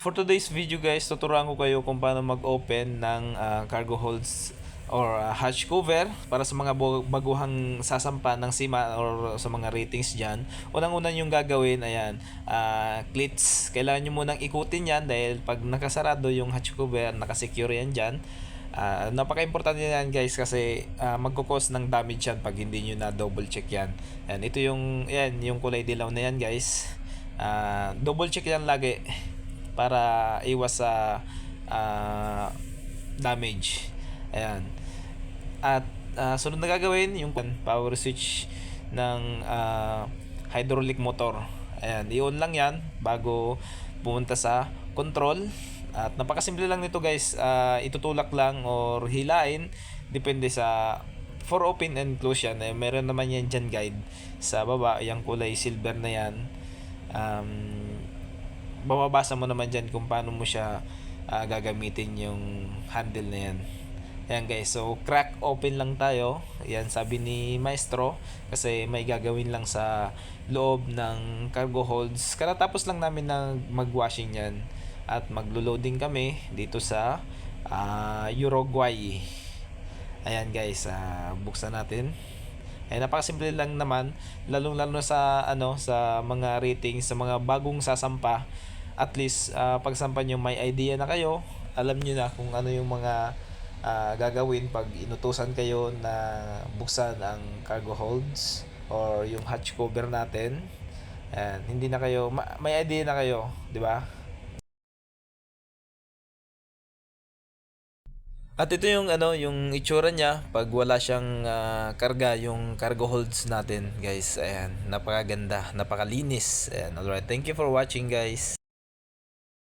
For today's video guys, tuturuan ko kayo kung paano mag-open ng ah, cargo holds or ah, hatch cover para sa mga baguhang sasampa ng SIMA or sa mga ratings dyan. Unang-una yung gagawin, ayan, ah, cleats. Kailangan nyo munang ikutin yan dahil pag nakasarado yung hatch cover, nakasecure yan dyan. Ah, napaka-importante yan guys kasi ah, magkukos ng damage yan pag hindi nyo na double check yan. Yan, ito yung, yan, yung kulay dilaw na yan guys. Ah, double check yan lagi para iwas sa ah, damage. Ayan. At ah, sunod na gagawin yung power switch ng ah, hydraulic motor. Ayan, i-on lang 'yan bago pumunta sa control. At napakasimple lang nito guys. Ah, itutulak lang or hilain depende sa for open and close yan. Eh, meron naman yan dyan guide sa baba. Yung kulay silver na yan. Um, bababasa mo naman dyan kung paano mo siya ah, gagamitin yung handle na yan. Ayan guys, so crack open lang tayo. Yan sabi ni Maestro kasi may gagawin lang sa loob ng cargo holds. Karatapos lang namin na mag-washing yan at maglo-loading kami dito sa ah, Uruguay. Ayan guys, ah, buksan natin. Eh napakasimple lang naman, lalong-lalo sa ano sa mga ratings, sa mga bagong sasampa. At least ah, pagsampa nyo may idea na kayo, alam niyo na kung ano yung mga ah, gagawin pag inutusan kayo na buksan ang cargo holds or yung hatch cover natin. Ayan, hindi na kayo ma- may idea na kayo, 'di ba? At ito yung ano, yung itsura niya pag wala siyang ah, karga yung cargo holds natin, guys. Ayan, napakaganda, napakalinis. Ayan, alright. Thank you for watching, guys.